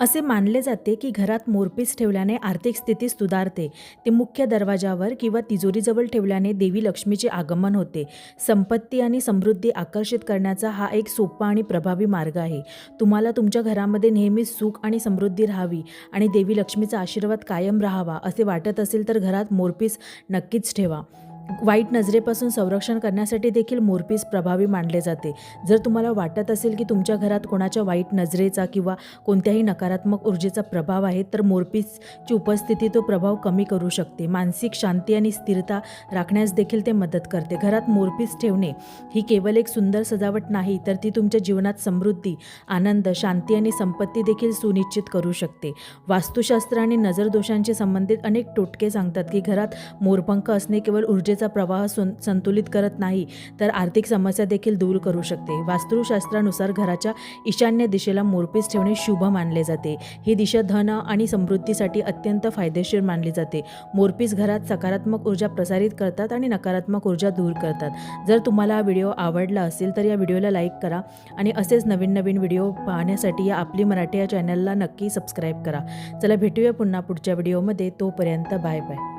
असे मानले जाते की घरात मोरपीस ठेवल्याने आर्थिक स्थिती सुधारते. ते मुख्य दरवाजावर किंवा तिजोरीजवळ ठेवल्याने देवी लक्ष्मीचे आगमन होते. संपत्ती आणि समृद्धी आकर्षित करण्याचा हा एक सोपा आणि प्रभावी मार्ग आहे. तुम्हाला तुमच्या घरामध्ये नेहमी सुख आणि समृद्धी राहावी आणि देवी लक्ष्मीचा आशीर्वाद कायम राहावा असे वाटत असेल तर घरात मोरपीस नक्कीच ठेवा. वाईट नजरेपासून संरक्षण करण्यासाठी देखील मोरपीस प्रभावी मानले जाते. जर तुम्हाला वाटत असेल की तुमच्या घरात कोणाच्या वाईट नजरेचा किंवा कोणत्याही नकारात्मक ऊर्जेचा प्रभाव आहे तर मोरपीसची उपस्थिती तो प्रभाव कमी करू शकते. मानसिक शांती आणि स्थिरता राखण्यास देखील ते मदत करते. घरात मोरपीस ठेवणे ही केवळ एक सुंदर सजावट नाही तर ती तुमच्या जीवनात समृद्धी आनंद शांती आणि संपत्ती देखील सुनिश्चित करू शकते. वास्तुशास्त्र आणि नजरदोषांशी संबंधित अनेक टोटके सांगतात की घरात मोरपंख असणे केवळ ऊर्जेचा प्रवाह सं संतुलित करत नाही तर आर्थिक समस्या देखील दूर करू शकते. वास्तुशास्त्रानुसार घराच्या ईशान्य दिशेला मोरपीस ठेवणे शुभ मानले जाते. ही दिशा धन आणि समृद्धीसाठी अत्यंत फायदेशीर मानली जाते. मोरपीस घरात सकारात्मक ऊर्जा प्रसारित करतात आणि नकारात्मक ऊर्जा दूर करतात. जर तुम्हाला हा व्हिडिओ आवडला असेल तर या व्हिडिओला लाईक करा आणि असेच नवीन नवीन व्हिडिओ पाहण्यासाठी या आपली मराठी या चॅनलला नक्की सबस्क्राईब करा. चला भेटूया पुन्हा पुढच्या व्हिडिओमध्ये. तोपर्यंत बाय बाय.